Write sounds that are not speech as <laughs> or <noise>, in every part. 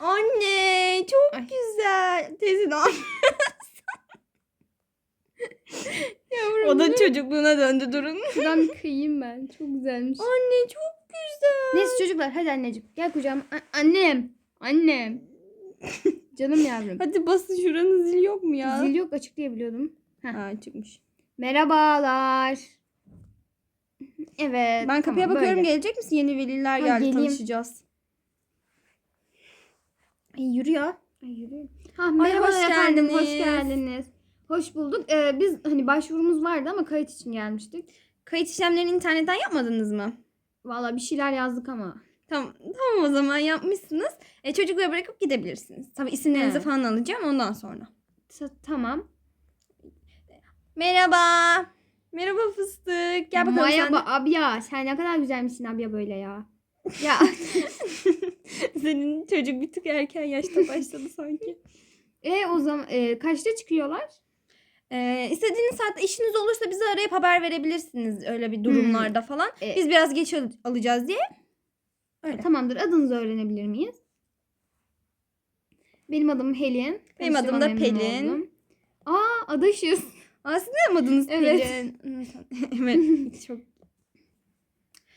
Anne çok Ay. güzel. Teyze ne? <laughs> Yavrum. O da çocukluğuna döndü durun. Şuradan bir <laughs> kıyayım ben. Çok güzelmiş. Anne çok güzel. Neyse çocuklar hadi anneciğim. Gel kucağıma. A- annem. Annem. <laughs> Canım yavrum. Hadi basın şuranın zil yok mu ya? Zil yok açık diye biliyordum. Ha çıkmış. Merhabalar. Evet. Ben kapıya tamam, bakıyorum böyle. gelecek misin? Yeni veliler Ha, geldi geleyim. tanışacağız. Ay, yürü ya. Ay, yürü. Ha, merhabalar hoş efendim. Hoş geldiniz. Hoş bulduk. Ee, biz hani başvurumuz vardı ama kayıt için gelmiştik. Kayıt işlemlerini internetten yapmadınız mı? Valla bir şeyler yazdık ama. Tamam, tamam o zaman yapmışsınız. E, çocukları bırakıp gidebilirsiniz. Tabii isimlerinizi He. falan alacağım ondan sonra. Ta- tamam. Merhaba. Merhaba fıstık. Gel bakalım Merhaba sen abya. Sen ne kadar güzelmişsin abya böyle ya. Ya <laughs> Senin çocuk bir tık erken yaşta başladı sanki. e o zaman e, kaçta çıkıyorlar? Ee, istediğiniz saatte işiniz olursa bizi arayıp haber verebilirsiniz öyle bir durumlarda falan. E, Biz biraz geç al- alacağız diye. Öyle. Tamamdır. Adınızı öğrenebilir miyiz? Benim adım Helin. Benim adım Tanıştığıma da memnun Pelin. oldum. Aa adaşız. Aslında yamadınız Evet. Pelin. <laughs> evet. <laughs> Çok.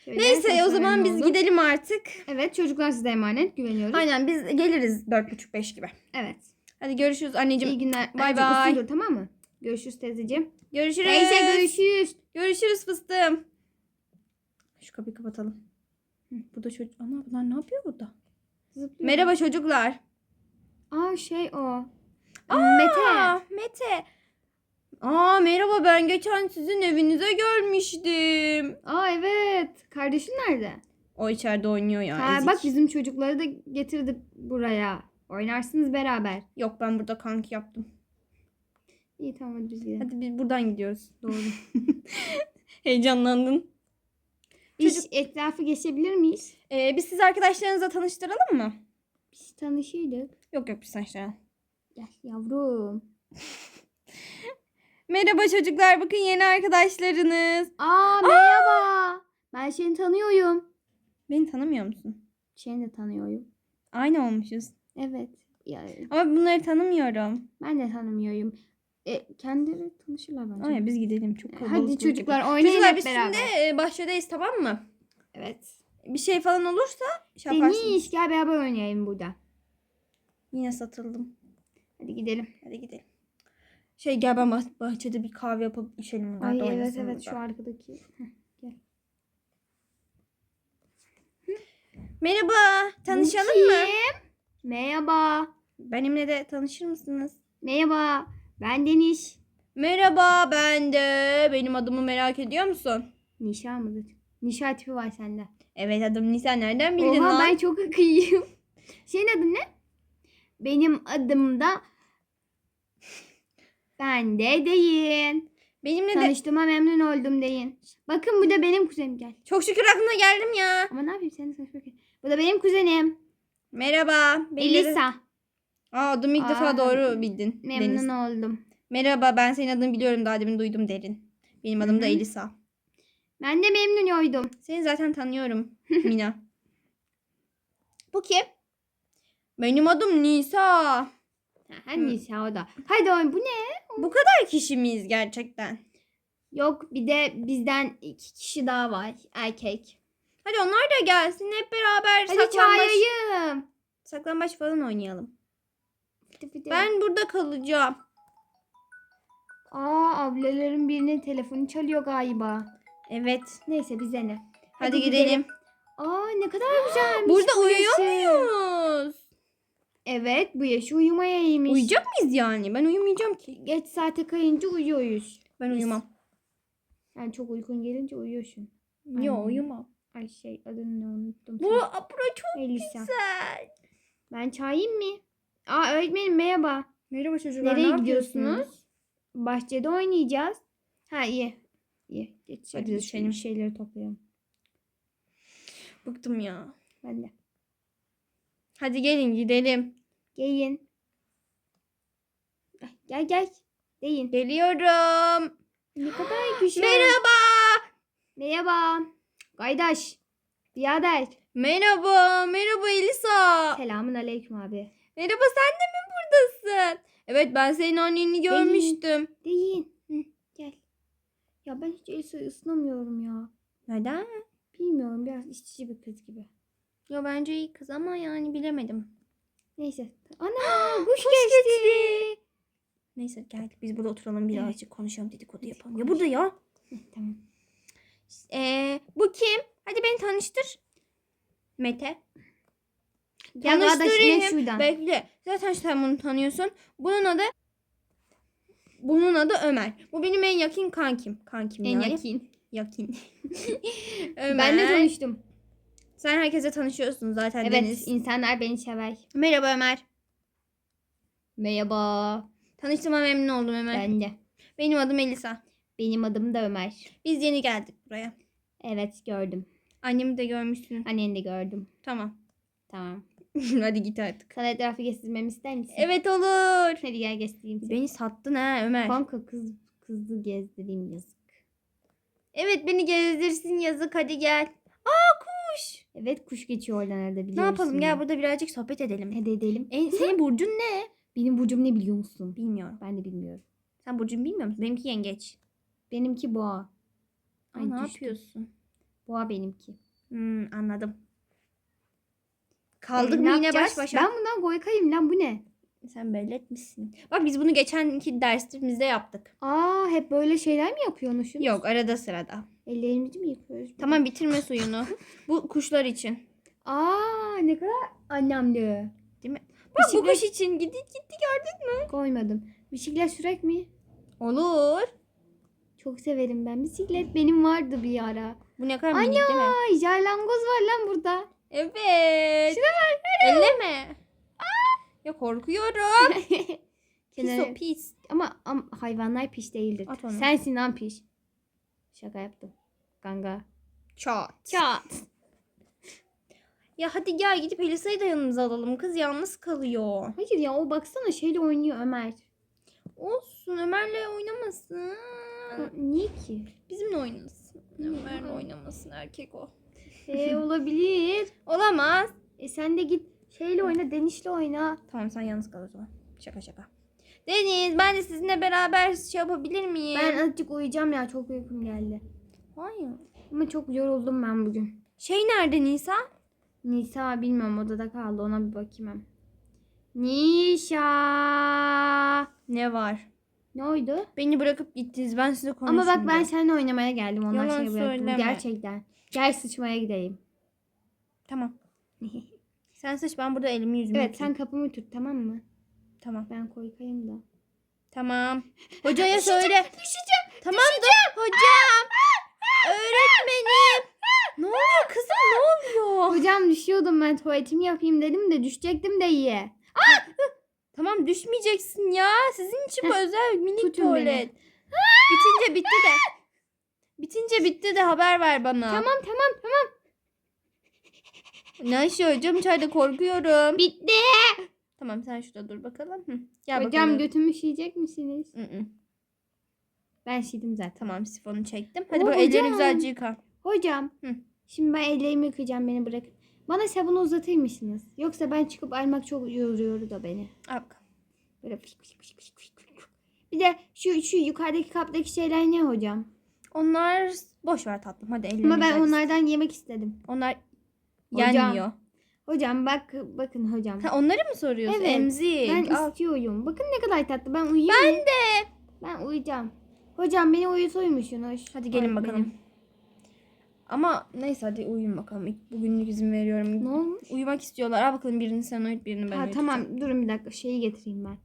Şöyle, Neyse o zaman biz oldum. gidelim artık. Evet çocuklar size emanet güveniyoruz. Aynen biz geliriz 4.30-5 gibi. Evet. Hadi görüşürüz anneciğim. İyi günler. Bay bay. dur, tamam mı? Görüşürüz teyzeciğim. Görüşürüz. Teyze görüşürüz. Görüşürüz fıstığım. Şu kapıyı kapatalım. Hı, Burada çocuk... Ana bunlar ne yapıyor burada? Zıplıyor. Merhaba çocuklar. Aa şey o. Aa, Mete. Mete. Aa merhaba ben geçen sizin evinize gelmiştim. Aa evet. Kardeşin nerede? O içeride oynuyor ya. ha, ezik. bak bizim çocukları da getirdik buraya. Oynarsınız beraber. Yok ben burada kanki yaptım. İyi tamam hadi biz gidelim. Hadi biz buradan gidiyoruz. Doğru. <laughs> <laughs> Heyecanlandın. İş Çocuk- etrafı geçebilir miyiz? Ee, biz siz arkadaşlarınızla tanıştıralım mı? Biz tanışıyorduk. Yok yok biz tanıştıralım. Gel yavrum. <laughs> Merhaba çocuklar bakın yeni arkadaşlarınız. Aa merhaba. Ben seni tanıyorum. Beni tanımıyor musun? Seni de tanıyorum. Aynı olmuşuz. Evet. Ya, Ama bunları tanımıyorum. ben de tanımıyorum. E, kendileri tanışırlar bence. Ay biz gidelim çok kalabalık. Hadi olacak. çocuklar oynayın Çocuklar hep biz beraber. şimdi e, bahçedeyiz tamam mı? Evet. Bir şey falan olursa şey yaparsınız. Deniz gel beraber oynayalım burada. Yine satıldım. Hadi gidelim. Hadi gidelim. Şey gel ben bah- bahçede bir kahve yapıp içelim. Ay da evet oynasın evet burada. şu arkadaki. Merhaba. Tanışalım mı? kim? Merhaba. Benimle de tanışır mısınız? Merhaba. Ben Deniz. Merhaba ben de. Benim adımı merak ediyor musun? Nişa mıdır? Nişa tipi var sende. Evet adım Nisa. Nereden bildin Oha lan? ben çok akıllıyım. Senin adın ne? Benim adım da ben de deyin. Benimle de Tanıştığıma memnun oldum deyin. Bakın bu da benim kuzenim gel. çok şükür aklına geldim ya. Ama ne yapayım seninle tanışmak Bu da benim kuzenim. Merhaba. benimle de- Elisa. Aa adımı ilk defa Aa, doğru bildin. Memnun Deniz. oldum. Merhaba ben senin adını biliyorum daha demin duydum derin. Benim adım da Hı hı. Elisa. Ben de memnun oldum. Seni zaten tanıyorum <laughs> Mina. Bu kim? Benim adım Nisa. Ha, Nisa o da. Hadi oyun bu ne? Bu kadar kişi miyiz gerçekten? Yok bir de bizden iki kişi daha var. Erkek. Hadi onlar da gelsin hep beraber Hadi saklambaç, çağırayım. saklambaç falan oynayalım. Fıtı fıtı. Ben burada kalacağım. Aa ablaların birinin telefonu çalıyor galiba. Evet. Neyse bize ne. Hadi, gidelim. Aa ne kadar güzelmiş. Burada bu uyuyor muyuz? Evet bu yaşı uyumaya iyiymiş. Uyuyacak mıyız yani? Ben uyumayacağım ki. Geç saate kayınca uyuyoruz. Ben Biz- uyumam. Yani çok uykun gelince uyuyorsun. Yok uyumam. Ay şey adını ne unuttum. Bu, bura çok Elisa. güzel. Ben çağırayım mı? Aa öğretmenim merhaba. Merhaba çocuklar. Nereye ne gidiyorsunuz? Bahçede oynayacağız. Ha iyi. İyi. Geç Hadi düşelim. şeyleri toplayalım. Bıktım ya. Ben de. Hadi gelin gidelim. Gelin. Gel gel. Deyin. Geliyorum. Ne kadar güzel. Merhaba. Merhaba. Gaydaş. Birader. Merhaba. Merhaba Elisa. Selamun aleyküm abi. Merhaba sen de mi buradasın? Evet ben senin anneni görmüştüm. Değil. Hı, gel. Ya ben hiç Elsa'yı ısınamıyorum ya. Neden? Bilmiyorum biraz işçi bir kız gibi. Yo bence iyi kız ama yani bilemedim. Neyse. Ana kuş, Kuş geçti. Neyse gel biz burada oturalım Evet. birazcık konuşalım dedikodu yapalım. Ya burada ya. Tamam. Ee, bu kim? Hadi beni tanıştır. Mete. Tanıştırayım. Bekle. Zaten sen bunu tanıyorsun. Bunun adı bunun adı Ömer. Bu benim en yakın kankim. Kankim en yani. yakın. Yakın. Ömer. <laughs> Ben de tanıştım. Sen herkese tanışıyorsun zaten Evet Deniz. insanlar beni sever. Merhaba Ömer. Merhaba. Tanıştığıma memnun oldum Ömer. Ben de. Benim adım Elisa. Benim adım da Ömer. Biz yeni geldik buraya. Evet gördüm. Annemi de görmüşsün. Anneni de gördüm. Tamam. Tamam. <laughs> Hadi git artık. Sana etrafı gezdirmemi ister misin? Evet olur. Hadi gel gezdireyim seni. Beni sattın ha Ömer. Kanka kız kızı gezdireyim yazık. Evet beni gezdirsin yazık hadi gel. Aa kuş. Evet kuş geçiyor oradan arada biliyor Ne yapalım gel burada birazcık sohbet edelim. Hadi edelim. E, senin burcun ne? Benim burcum ne biliyor musun? Bilmiyorum. Ben de bilmiyorum. Sen burcunu bilmiyor musun? Benimki yengeç. Benimki boğa. Ay, ne düştüm. yapıyorsun? Boğa benimki. Hmm, anladım. Kaldık Ee, mı ne yine baş başa? Ben bundan goykayım lan bu ne? Sen belli etmişsin. Bak biz bunu geçenki dersimizde yaptık. Aa hep böyle şeyler mi yapıyormuşuz? Yok arada sırada. Ellerimizi mi yıkıyoruz? Tamam bitirme suyunu. <laughs> Bu kuşlar için. Aa ne kadar annemli. Değil mi? Bak bu Bisiklet- kuş için gitti gitti gördün. Koymadım. Bisiklet sürek mi? Olur. Çok severim ben. Bisiklet benim vardı bir ara. Bu ne kadar Ana! minik değil mi? Ay jarlangoz var lan burada. Evet. Şuna bak. Elleme. Ya korkuyorum. <laughs> Pis o pis. Ama, ama hayvanlar piş değildir. At onu. Sensin lan piş. Şaka yaptım. Ganga. Çat. Çat. <laughs> Ya hadi gel gidip Elisa'yı da yanımıza alalım. Kız yalnız kalıyor. Hayır ya o baksana şeyle oynuyor Ömer. Olsun Ömer'le oynamasın. Ha, Niye ki? Bizimle oynasın. Ömer'le oynamasın erkek o. Ee, olabilir. <laughs> Olamaz. E sen de git şeyle oyna Deniş'le oyna. Tamam sen yalnız kal o zaman. Şaka şaka. Deniz ben de sizinle beraber şey yapabilir miyim? Ben azıcık uyuyacağım ya çok uykum geldi. Hayır. Ama çok yoruldum ben bugün. Şey nerede Nisa? Nisa bilmiyorum odada kaldı ona bir bakayım hem. Nişa. Ne var? Ne oydu? Beni bırakıp gittiniz. Ben size konuşayım. Ama bak ben seninle oynamaya geldim. Onlar Yalan şey bıraktı. Bu söyleme. Gerçekten. Gel sıçmaya gidelim. Tamam. <laughs> Sen seç ben burada elimi yüzümü evet sen kapımı tut tamam mı? Tamam. Ben koykayım da. Tamam. <laughs> Hocaya söyle. Düşeceğim. Tamam da <laughs> hocam. Öğretmenim. <laughs> Ne oluyor kızım ne oluyor? Hocam düşüyordum ben tuvaletimi yapayım dedim de düşecektim de iyi. Tamam düşmeyeceksin ya. Sizin için bu özel minik tutun tuvalet. Bitince bitti de. Bitince bitti de haber ver bana. Tamam tamam tamam. Neyse hocam içeride korkuyorum. Bitti. Tamam sen şurada dur bakalım. Hı. Gel Hocam bakalım. götümü şişecek misiniz? Hı hı. Ben şiştim zaten. Tamam sifonu çektim. Hadi Oo, böyle ellerini güzelce yıka. Hocam. Hı. Şimdi ben ellerimi yıkayacağım beni bırakın. Bana sabunu uzatır mısınız? Yoksa ben çıkıp almak çok yoruyor da beni. Al. Böyle fışk fışk fışk fışk fışk. Bir de şu şu yukarıdaki kaptaki şeyler ne hocam? Onlar boş ver tatlım. Hadi ellerini Ama ben onlardan yemek istedim. Onlar Hocam. yenmiyor. Hocam bak bakın hocam. Ha, onları mı soruyorsun? Evet, Emzik. Ben Al. istiyorum. Bakın ne kadar tatlı. Ben uyuyayım. Ben de. Ben uyuyacağım. Hocam beni uyutuymuş. Hadi gelin bakalım. Ama neyse hadi uyuyun bakalım. Bugünlük izin veriyorum. Ne olmuş? Uyumak istiyorlar. Al bakalım birini sen uyut birini ben ha, uyutacağım. tamam durun bir dakika şeyi getireyim ben.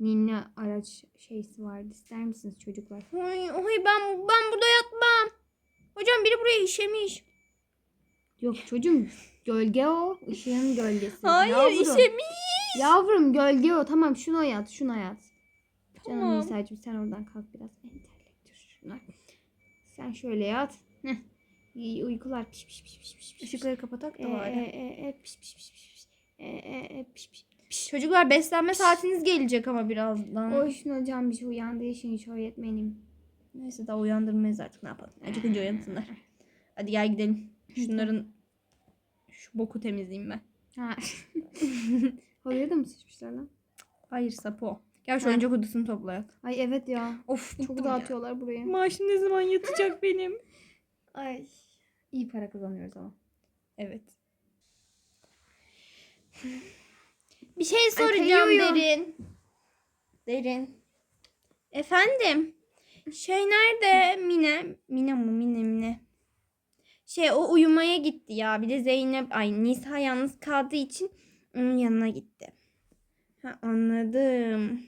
Ninne araç şeysi vardı. İster misiniz çocuklar? Ay, ay ben ben burada yatmam. Hocam biri buraya işemiş. Yok çocuğum gölge o. Işığın gölgesi. Hayır Yavrum. işemiş. Yavrum gölge o. Tamam şunu yat şunu yat. Canım Tamam. Nisa'cığım sen oradan kalk biraz. Enterlektir şunlar. Sen şöyle yat. Heh. İyi uykular. Piş piş piş piş piş piş. Işıkları kapatak da e, bari. e, e, piş piş piş piş. E, e, e, piş piş. Çocuklar beslenme saatiniz gelecek ama birazdan. Olsun hocam bir şey uyandığı için hiç öğretmenim. Neyse daha uyandırmayız artık ne yapalım. Acıkınca uyansınlar. Hadi gel gidelim. Şunların şu boku temizleyeyim ben. Ha. <laughs> Halıya da mı sıçmışlar lan? Hayır Sapo. Gel şu Ha. oyuncak odasını toplayak. Ay evet ya. Of Çok dağıtıyorlar burayı. Maaşım ne zaman yatacak <laughs> benim? Ay. İyi para kazanıyoruz ama. Evet. Bir şey soracağım kayıyor. Derin. Derin. Efendim. Şey nerede? Mine. Mine mi? Mine Mine. Şey o uyumaya gitti ya. Bir de Zeynep ay Nisa yalnız kaldığı için onun yanına gitti. Ha anladım.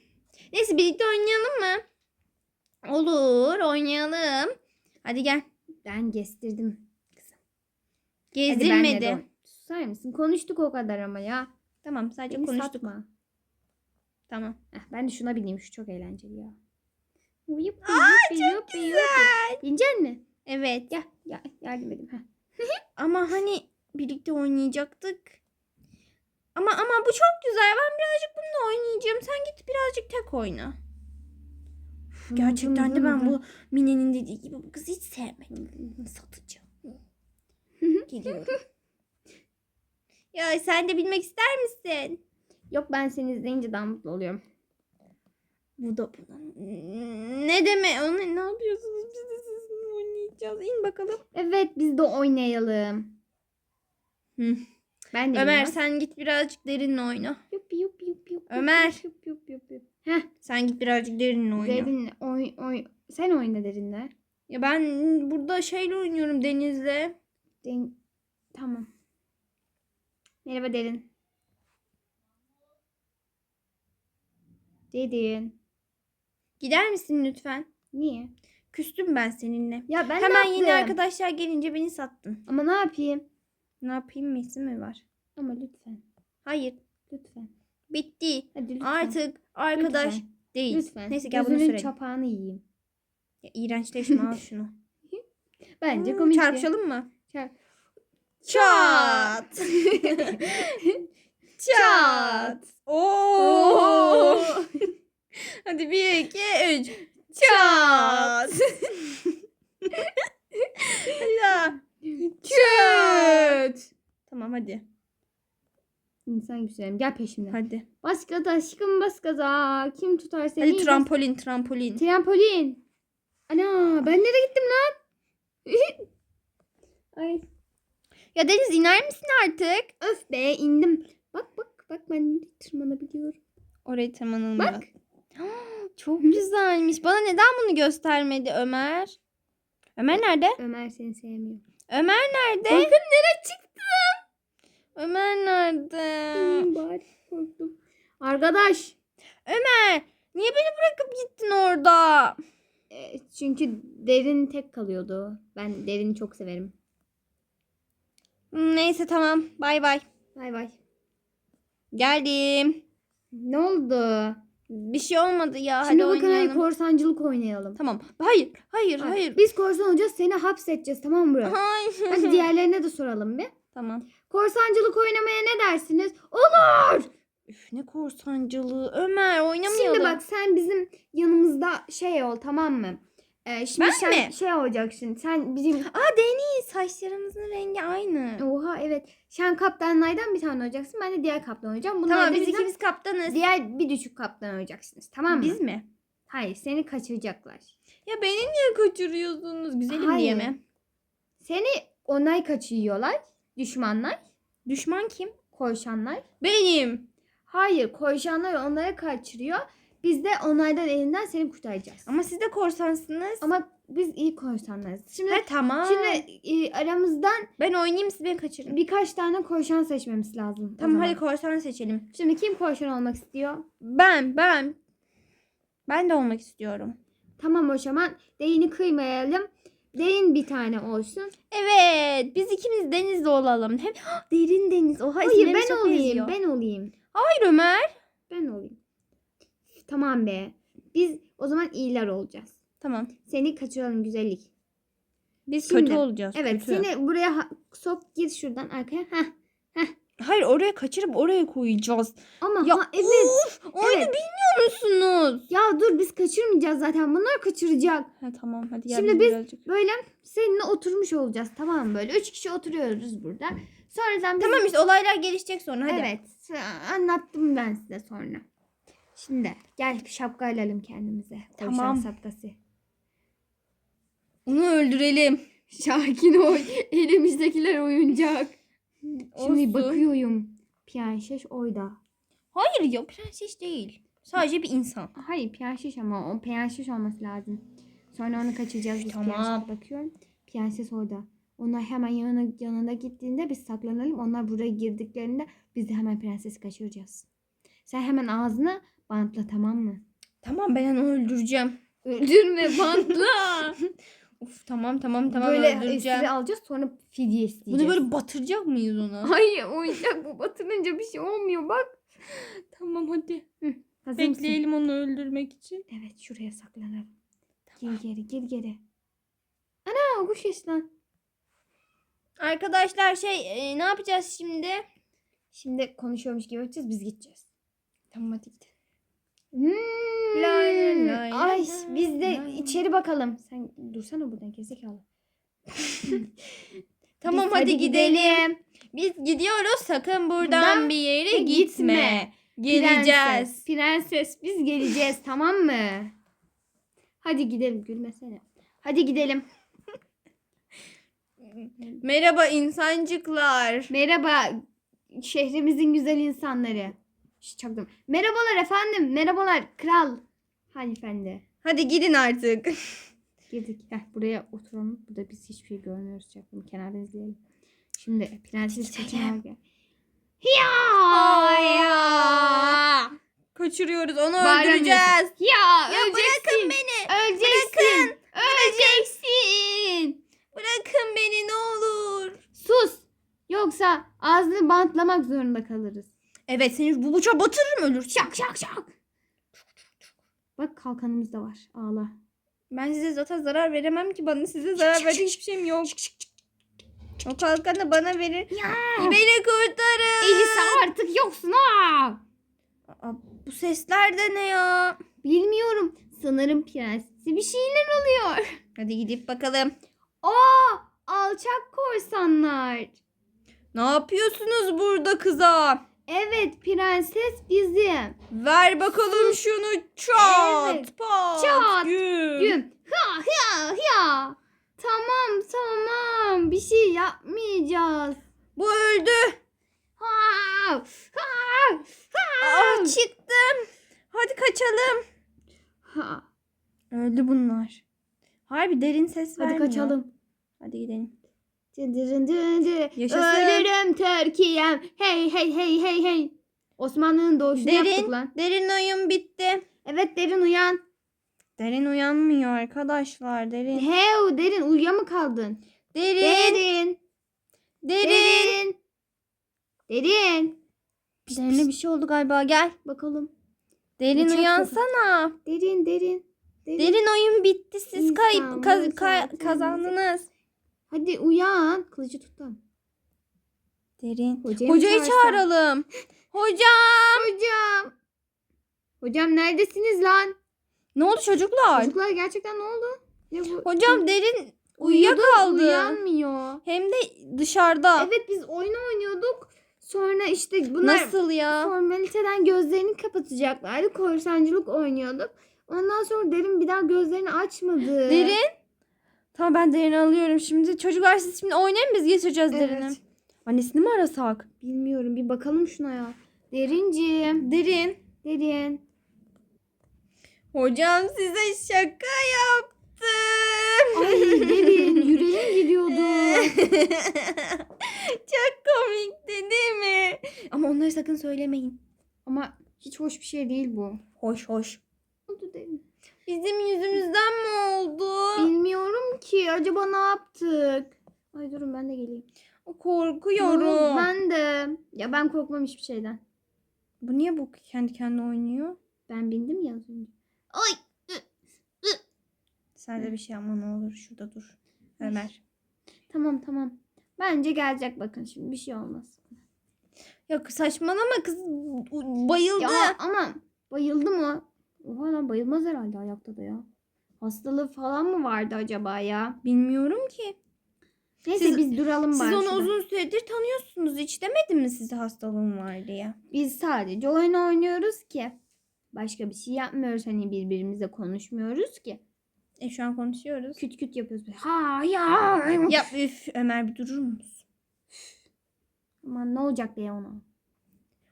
Neyse birlikte oynayalım mı? Olur oynayalım. Hadi gel. Ben gestirdim. Hadi Gezdirmedi. de- Susar mısın? Konuştuk o kadar ama ya. Tamam sadece Beni konuştuk. satma. Tamam. Heh, ben de şuna bineyim. Şu çok eğlenceli ya. Yuppi, yuppi, yuppi, yuppi. Binecek mi? Evet. Gel, gel yardım. Heh. <laughs> Ama hani birlikte oynayacaktık. Ama ama bu çok güzel. Ben birazcık bununla oynayacağım. Sen git birazcık tek oyna. Gerçekten de ben bu Mine'nin dediği gibi bu kızı hiç sevmedim. Satacağım. Geliyorum. ya sen de bilmek ister misin? Yok ben seni izleyince daha mutlu oluyorum. Bu da buna. Ne deme? Onu ne yapıyorsunuz? Sizinle oynayacağız. İn bakalım. Evet biz de oynayalım. Hı. Ben de Ömer bilmem. sen git birazcık derinle oyna. Yuppi, yuppi, yuppi, yuppi, Ömer. yuppi, yuppi, yuppi. Heh, Sen git birazcık derinle oyna. derinle oy, oy. Sen oyna derinle. Ya ben burada şeyle oynuyorum Deniz'le. Den tamam. Merhaba derin. Derin. Gider misin lütfen? Niye? Küstüm ben seninle. Ya ben Hemen ne yeni yaptım? arkadaşlar gelince beni sattın. Ama ne yapayım? Ne yapayım mesi mi var? Ama lütfen. Hayır. Lütfen. Bitti. Hadi lütfen. Artık arkadaş Lütfen. değil. Lütfen. Neyse gel bunu Gözünün sürelim. çapağını yiyeyim. Ya, iğrençleşme al <laughs> şunu. Bence Hmm, komik. ya. Çarpışalım mı? Çarp. <laughs> Çat. Çat. Oo. <laughs> Hadi bir iki üç. Çat. Hadi Çöt. Tamam hadi. İnsan güzelim. Gel peşimden. Hadi. Bas gaza aşkım bas gaza. Kim tutar seni? Hadi trampolin trampolin. Trampolin. Ana ben nereye gittim lan? <laughs> Ay Ya Deniz iner misin artık? öf be indim. Bak bak bak ben tırmanabiliyorum. Oraya tırmanılmıyor. Bak. <gasps> <gasps> Çok güzelmiş. Bana neden bunu göstermedi Ömer? Ömer nerede? Ömer seni sevmiyor. Ömer nerede? Bakın nereye çıktı? Ömer nerede? Hmm, bari korktum. Arkadaş. Ömer niye beni bırakıp gittin orada? e, çünkü derin tek kalıyordu. Ben derini çok severim. Neyse tamam. Bay bay. Bay bay. Geldim. Ne oldu? Bir şey olmadı ya. Şimdi hadi bakın hadi oynayalım. korsancılık oynayalım. Tamam. Hayır. Hayır. Bak, Hayır. Biz korsan olacağız seni hapsedeceğiz tamam mı Burak? Hayır. Hadi diğerlerine de soralım bir. Tamam. Korsancılık oynamaya ne dersiniz? Olur. Üf ne korsancılığı. Ömer oynamayalım. Şimdi bak sen bizim yanımızda şey ol tamam mı? Ee, şimdi Ben sen mi? şey olacaksın. Sen bizim Aa Deniz saçlarımızın rengi aynı. Oha evet. Sen kaptanlardan bir tane olacaksın. Ben de diğer kaptan olacağım. Bunlar tamam biz ikimiz kaptanız. diğer bir düşük kaptan olacaksınız. Tamam mı? Biz mi? Hayır seni kaçıracaklar. Ya beni niye kaçırıyorsunuz? Güzelim Hayır. diye mi? Seni onay kaçırıyorlar. Düşmanlar. Düşman kim? Koşanlar. Benim. Hayır koşanlar onlara kaçırıyor. Biz de onlardan elinden seni kurtaracağız. Ama, siz de korsansınız. ama biz iyi korsanlarız. Şimdi Ha, tamam. şimdi e, aramızdan ben oynayayım siz beni kaçırın. birkaç tane korsan seçmemiz lazım. Tamam hadi korsan seçelim. Şimdi kim korsan olmak istiyor? Ben ben. Ben de olmak istiyorum. Tamam o zaman değini kıymayalım. Değin bir tane olsun. Evet biz ikimiz denizde olalım. Hem <gasps> derin deniz. Oha Hayır ben olayım. benziyor. Ben olayım. Hayır Ömer. Ben olayım. Tamam be. Biz o zaman iyiler olacağız. Tamam. Seni kaçıralım güzellik. Biz Şimdi, kötü olacağız. Evet kötü. seni buraya ha- sok git şuradan arkaya. Heh. Hayır oraya kaçırıp oraya koyacağız. Ama Ya ha, evet. Of, oyunu Evet. bilmiyor musunuz? Ya dur biz kaçırmayacağız zaten. Bunlar kaçıracak. Ha tamam hadi Şimdi yardım biz- birazcık. Böyle seninle oturmuş olacağız tamam mı böyle? Üç kişi oturuyoruz burada. Sonradan biz... Tamam işte olaylar gelişecek sonra hadi. Evet. Anlattım ben size sonra. Şimdi gel bir şapka alalım kendimize. Tamam. Tavşan şapkası. Onu öldürelim. Sakin ol. <laughs> Elimizdekiler oyuncak. Şimdi Olsun. bakıyorum. Piyanşeş oyda. Hayır ya prenses değil. Sadece bir insan. Hayır piyanşeş ama o piyanşeş olması lazım. Sonra onu kaçıracağız biz Tamam. bakıyorum. Piyanşeş orada. Onlar hemen yanına, yanına gittiğinde biz saklanalım. Onlar buraya girdiklerinde biz de hemen prensesi kaçıracağız. Sen hemen ağzını bantla tamam mı? Tamam ben onu öldüreceğim. Öldürme bantla. <laughs> Uf tamam tamam tamam böyle öldüreceğim. esiri alacağız sonra fidye isteyeceğiz. Bunu böyle batıracak mıyız ona? Hayır oyuncak bu batırınca bir şey olmuyor bak. tamam hadi. Hazır mısın? Bekleyelim onu öldürmek için. Evet şuraya saklanalım. Gir geri gir geri. Ana kuş lan. Arkadaşlar şey e, ne yapacağız şimdi? Şimdi konuşuyormuş gibi yapacağız biz gideceğiz. Tamam hadi gidelim. Hmm. Lay lay Ay lay biz de lay. içeri bakalım. Sen dursana buradan gerizekalı. <laughs> Tamam Biz hadi, gidelim. Biz gidiyoruz sakın buradan Buradan bir yere gitme. gitme. Geleceğiz. Prenses, prenses biz geleceğiz <laughs> tamam mı? Hadi gidelim gülmesene. Hadi gidelim. Merhaba insancıklar. Merhaba şehrimizin güzel insanları. Çaktım. Merhabalar efendim. Merhabalar kral. Hanımefendi. Hadi gidin artık. <laughs> Girdik. Heh, buraya oturalım. Burada biz hiçbir şey görmüyoruz. Çaktım. Kenardan izleyelim. Şimdi prenses kaçar gel. Ya! ya. Kaçırıyoruz onu Bağıramıyorsun. öldüreceğiz. Ya, Ya öleceksin. bırakın beni. Öleceksin. Öleceksin. Bırakın beni ne olur. Sus. Yoksa ağzını bantlamak zorunda kalırız. Evet seni bu bıçağa batırırım ölürsün. Şak şak şak. Bak kalkanımız da var. Ağla. Ben size zaten zarar veremem ki bana size zarar verecek hiçbir şeyim yok. O kalkanı bana verin. Ya. Beni kurtarın. Elisa artık yoksun ha. Aa, bu sesler de ne ya? Bilmiyorum. Sanırım prensesi bir şeyler oluyor. Hadi gidip bakalım. Aa, alçak korsanlar. Ne yapıyorsunuz burada kıza? Evet prenses bizim. Ver bakalım şunu çat Evet, pat çat, güm. Güm. Ha ha ha. Tamam tamam. Bir şey yapmayacağız. Bu öldü. Ha ha ha. Aa, çıktım. Hadi kaçalım. ha. Öldü bunlar. Harbi derin ses Hadi vermiyor. kaçalım. Hadi gidelim. Dırın. Ölürüm Türkiye'm. Hey hey hey hey hey. Osmanlı'nın doğuşunu yaptık Derin, lan. derin oyun bitti. Evet derin uyan. Derin uyanmıyor arkadaşlar. Derin. Heu derin uyuya mı kaldın? Derin. Derin. Derin. Derin. Derin. Derine bir şey oldu galiba. Gel. Bakalım. Derin Uçak uyansana. Derin derin. Derin. Derin oyun bitti. Siz kayıp kaz- bu ka- zaten kazandınız. Hadi uyan. Kılıcı tuttum. Derin. Hocayı, Hocayı çağırsam? çağıralım. <laughs> Hocam. Hocam. Hocam neredesiniz lan? Ne oldu çocuklar? Çocuklar gerçekten ne oldu? Ya bu, Hocam derin uyuyakaldı. Uyanmıyor. Hem de dışarıda. Evet biz oyun oynuyorduk. Sonra işte bunlar Nasıl ya? formaliteden gözlerini kapatacaklardı. Korsancılık oynuyorduk. Ondan sonra derin bir daha gözlerini açmadı. Derin. Tamam ben derini alıyorum şimdi. Çocuklar siz şimdi oynayın biz getireceğiz Evet. derini. Annesini mi arasak? Bilmiyorum bir bakalım şuna ya. Derinciğim. Derin. Derin. Hocam size şaka yaptım. Ay derin yüreğim gidiyordu. <laughs> Çok komikti değil mi? Ama onları sakın söylemeyin. Ama hiç hoş bir şey değil bu. Hoş hoş. Oldu derin. Bizim yüzümüzden mi oldu? Bilmiyorum ki acaba ne yaptık? Ay durun ben de geleyim. Korkuyorum. Ben de. Ya ben korkmam hiçbir şeyden. Bu niye bu kendi kendine oynuyor? Ben bindim ya az önce. Ay. Sen de bir şey yapma ne olur. Şurada dur. Ömer. Tamam tamam. Bence gelecek bakın şimdi bir şey olmaz. Ya saçmalama kız bayıldı. Ya ama bayıldı mı? Oha lan bayılmaz herhalde ayakta da ya. Hastalığı falan mı vardı acaba ya? Bilmiyorum ki. Neyse Siz- biz duralım Siz onu şurada. uzun süredir tanıyorsunuz. Hiç demedim mi size hastalığım var diye? Biz sadece oyun oynuyoruz ki. Başka bir şey yapmıyoruz. Hani birbirimizle konuşmuyoruz ki. E şu an konuşuyoruz. Küt küt yapıyoruz. Ha ya. Ya üf Ömer bir durur musun? Aman ne olacak be ona.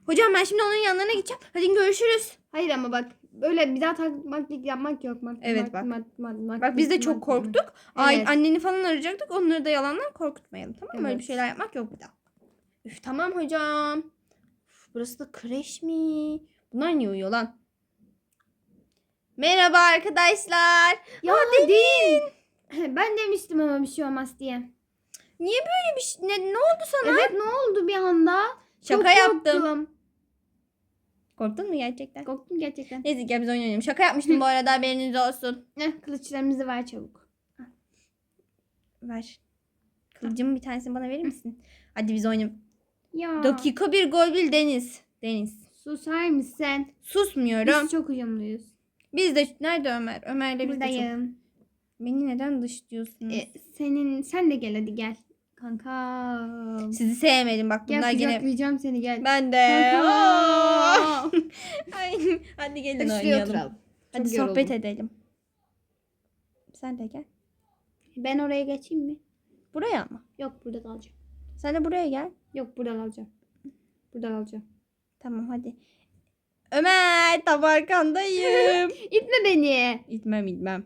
Hocam ben şimdi onun yanlarına gideceğim. Hadi görüşürüz. Hayır ama bak böyle bir daha takmaklık yapmak yok. Mak, Evet, bak. mak- mak- mak- Bak biz de çok korktuk. Ay, Evet. anneni falan arayacaktık. Onları da yalandan korkutmayalım. Tamam mı? Öyle bir Evet. şeyler yapmak yok bir daha. Üf tamam hocam. Üf, burası da kreş mi? Bunlar niye uyuyor lan? Merhaba arkadaşlar. Ya değil. <laughs> Ben demiştim ama bir şey olmaz diye. Niye böyle bir şey? Ne, ne oldu sana? Evet ne oldu bir anda? Şaka Çok yaptım. korktum. Korktun mu gerçekten? Korktum gerçekten. Neyse gel biz oynayalım. Şaka yapmıştım bu <laughs> arada haberiniz olsun. Eh, kılıçlarımızı ver çabuk. Ver. Kılıcımın bir tanesini bana verir misin? Hadi biz oynayalım. Ya. Dakika bir gol bil Deniz. Deniz. Susar mısın? Susmuyorum. Biz çok uyumluyuz. Biz de nerede Ömer? Ömer'le biz de çok. Buradayım. Beni neden dışlıyorsunuz? E, senin sen de gel hadi gel. Kanka. Sizi sevmedim bak bunlar Gel gene. kucaklayacağım seni gel. Ben de. Kanka. Aa! <laughs> Ay, hadi gelin Hadi şuraya oturalım. Hadi sohbet yoruldum. edelim. Sen de gel. Ben oraya geçeyim mi? Buraya mı? Yok burada kalacağım. Sen de buraya gel. Yok burada kalacağım. Burada kalacağım. Tamam hadi. Ömer tam arkandayım. <laughs> İtme beni. İtmem itmem.